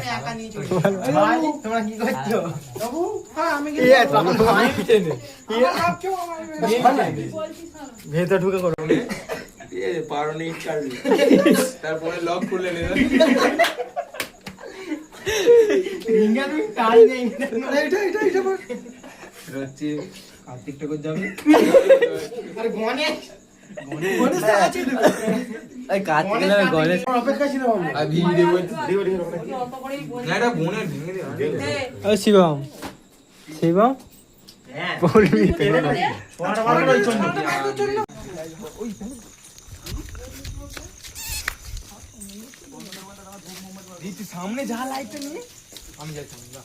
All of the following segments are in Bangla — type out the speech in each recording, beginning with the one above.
আমি একা নিয়ে চলে তোমরা কি করছ বাবু হ্যাঁ আমি এ তখন ভাই পিছনে ভেতর ঢুকে করো পারনি কাটলি তারপরে লক খুলে নিল রিঙ্গা তুমি নেই এটা এটা এটা হচ্ছে ঠাকুর যাবে আরে গণেশ শিবম। শিবম। সামনে যা লাইটটা নিয়ে। আমি যাচ্ছি যা।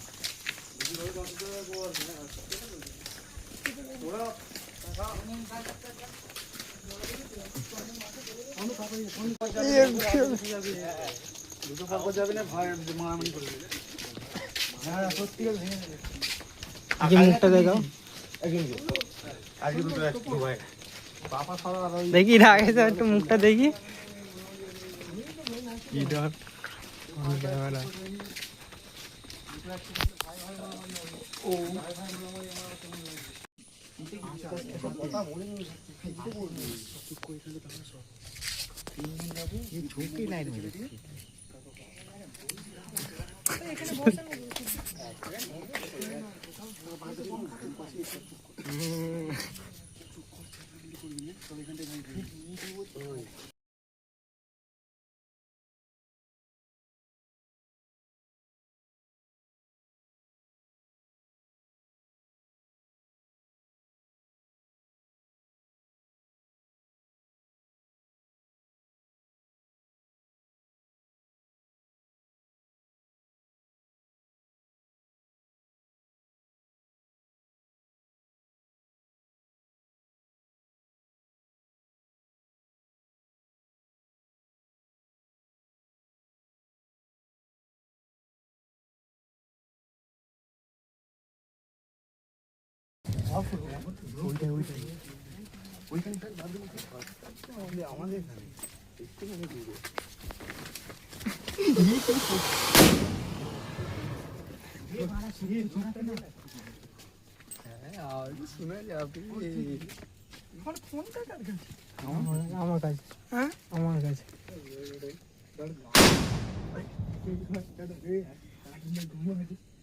কি মুখটা দেখাও দেখি আগে তো একটু মুখটা দেখি কি ডর ক্যামেরা আমার কাছে হ্যাঁ আমার কাছে বক্স কোথা বক্স কোথা ওই আমার বম ওখানে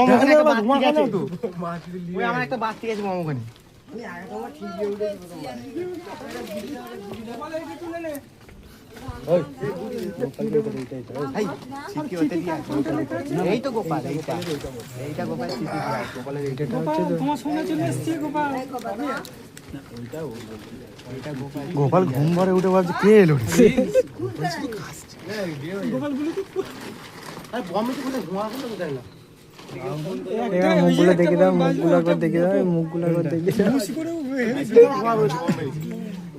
একটা বাতি আছে ওই আমার একটা ঠিক গোপাল ঘুম ভরে উঠে ভাবছে, কে এলো? মুখগুলো দেখে দাও, মুখগুলো একবার দেখে দাও, মুখগুলো একবার দেখে দাও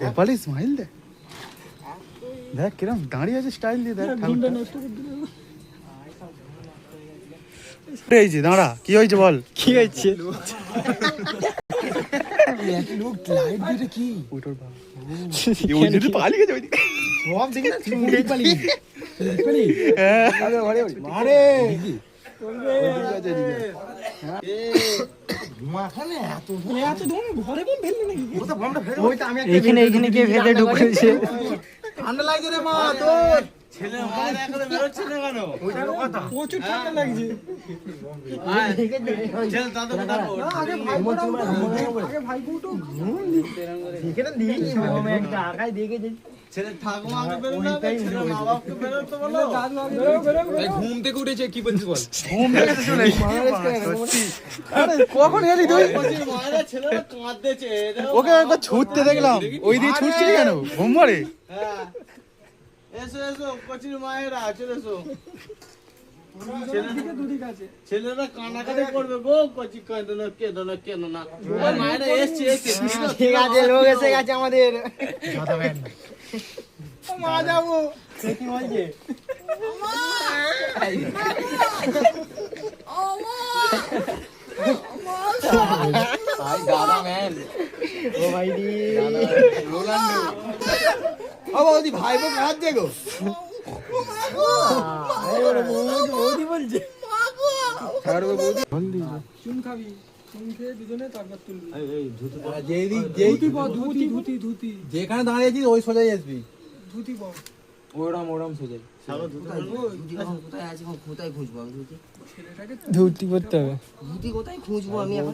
গোপাল স্মাইল দে। দেখ কিরম দাঁড়িয়ে আছে স্টাইল দিয়ে দেখ ঠাকুরটা। এই যে দাঁড়া কি হয়েছে বল কি মারে এইখানে এইখানে কে ভেতরে ঢুকেছে ঠান্ডা লাগছে রে মা তোর। প্রচুর বলো। ঘুম থেকে উঠেছে কখন এলি তুই? ওকে একবার ছুটতে দেখলাম। ওই দিকে ছুটছিস কেন? ঘুম মারে? হ্যাঁ। এসো এসো কচির মায়েরা চলে এসো। ছেলেরা কানাকাটি করবে গো কচি কেঁদো না কেঁদো না কেঁদো না। মায়েরা এসছে এসছে। ঠিক আছে লোক এসে গেছে আমাদের। মা যাব কি বলছে দাদা ম্যান ও ভাই দি ও বৌদি ভাই বোন হাত দে গো বৌদি বলছে চুন খাবি চুন খেয়ে দুজনে তারপর তুলবি যেদিক যেই ধুতি ধুতি ধুতি যেখানে দাঁড়িয়েছিস ওই সোজাই আসবি। ধুতি পাও ওরম ওরম সোজাই। কোথায়? আছে এখন কোথায় খুঁজবো আমি ধুতি? ধুতি পরতে হবে। ধুতি কোথায় খুঁজবো আমি এখন?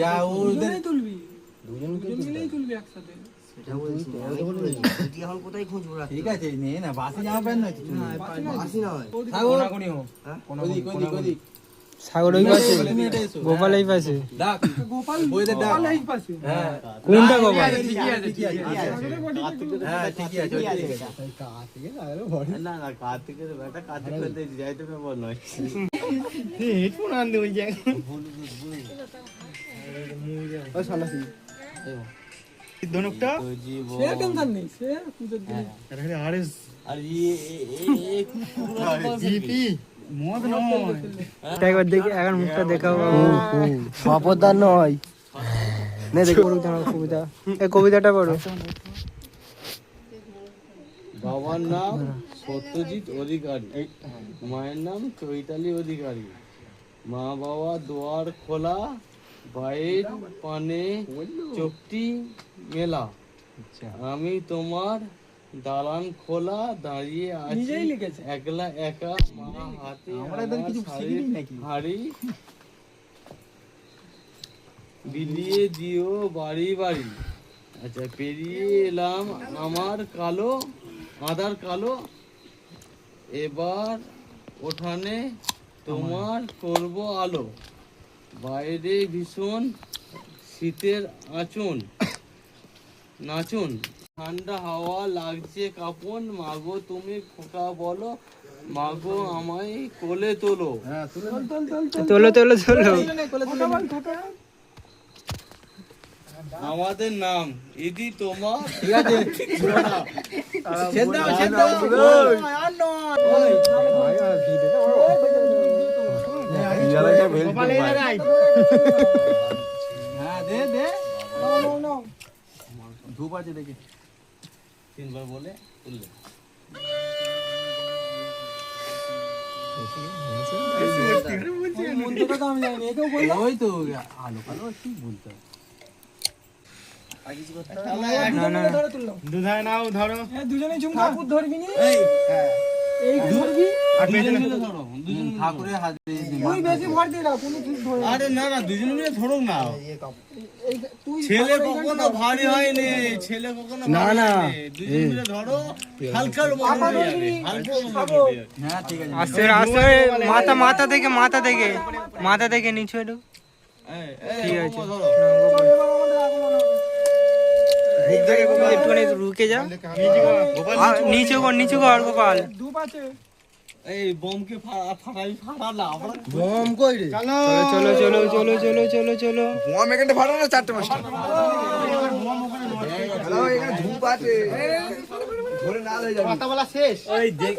যা ওদের তুলবি। দুজন মিলেই তুলবি একসাথে। সেটা বলছি। না, আমি বলছি, ধুতি এখন কোথায় খুঁজবো রাখতে ঠিক আছে নে না বাসি জামা প্যান্ট নয় আসি নয় কোনাকুনি হোক ওদিক ওদিক ওদিক। সাগর ওই পাশে এসো গোপাল এই পাশে হ্যাঁ কোনটা গোপাল হ্যাঁ হেডফোন আনতে ওই ধনুকটা তো জীবন নেই সে পুজোর দিন আর ইয়ে এ- এ- এ- এ- জিপি মদ নয়। একবার দেখি এখন মুখটা দেখাবো সপদার নয়। নে দেখি। পড়ুক কবিতা। এই কবিতাটা পড়ো। বাবার নাম সত্যজিৎ অধিকারী। মায়ের নাম চৈতালি অধিকারী। মা বাবা দুয়ার খোলা বাইর পানে চোখটি মেলা। আমি তোমার দালান খোলা দাঁড়িয়ে আছি। নিজেই লিখেছে। একলা একা মা হাতে আমরা এদের কিছু শিখিনি নাকি? হাড়ি বিলিয়ে দিও বাড়ি বাড়ি। আচ্ছা পেরিয়ে এলাম আমার কালো আধার কালো। এবার ওঠানে তোমার করব আলো। বাইরে ভীষণ শীতের আঁচন নাচুন। ঠান্ডা হাওয়া লাগছে কাপন মাগো তুমি খোকা বলো মাগো আমায় কোলে তোলো তোলো তোলো তোলো আমাদের নাম ইদি তোমার ঠিক আছে হ্যাঁ দে দে ধূপ আছে দেখি তিনবার বলে তুললে মন্ত্রটা তো আমি জানি না, এটাও বললাম ওই তো আলো কালো কি বলতে না না ধরে তুললাম দুধায় নাও ধরো। হ্যাঁ দুজনেই চুম ঠাকুর ধরবি নি? হ্যাঁ। এই ধরবি? আর পেছনে মিলে ধরো দুজন ঠাকুরের হাত দিয়ে দিন। তুই বেশি ভর দিয়ে দাও কোনো ঠিক ধরে না। না না দুজন মিলে ধরো না। এই তুই ছেলে কখনো ভারী হয়নি ছেলে কখনো না না। দুজন মিলে ধরো হালকা হালকা ঠিক আছে। আস্তে আস্তে মাথা মাথা থেকে মাথা থেকে মাথা থেকে নিচু একটু ঠিক আছে। একটুখানি রুকে যা। নিচু কর নিচু কর গোপাল। এই বোমকে ফাটাই বম কই রে? চলো। চলো চলো চলো চলো চলো বম এখানে ফাটানো চারটে হ্যালো ধূপ আছে। ধরে না লয়ে যাবি। কথা বলা শেষ। ওই দেখ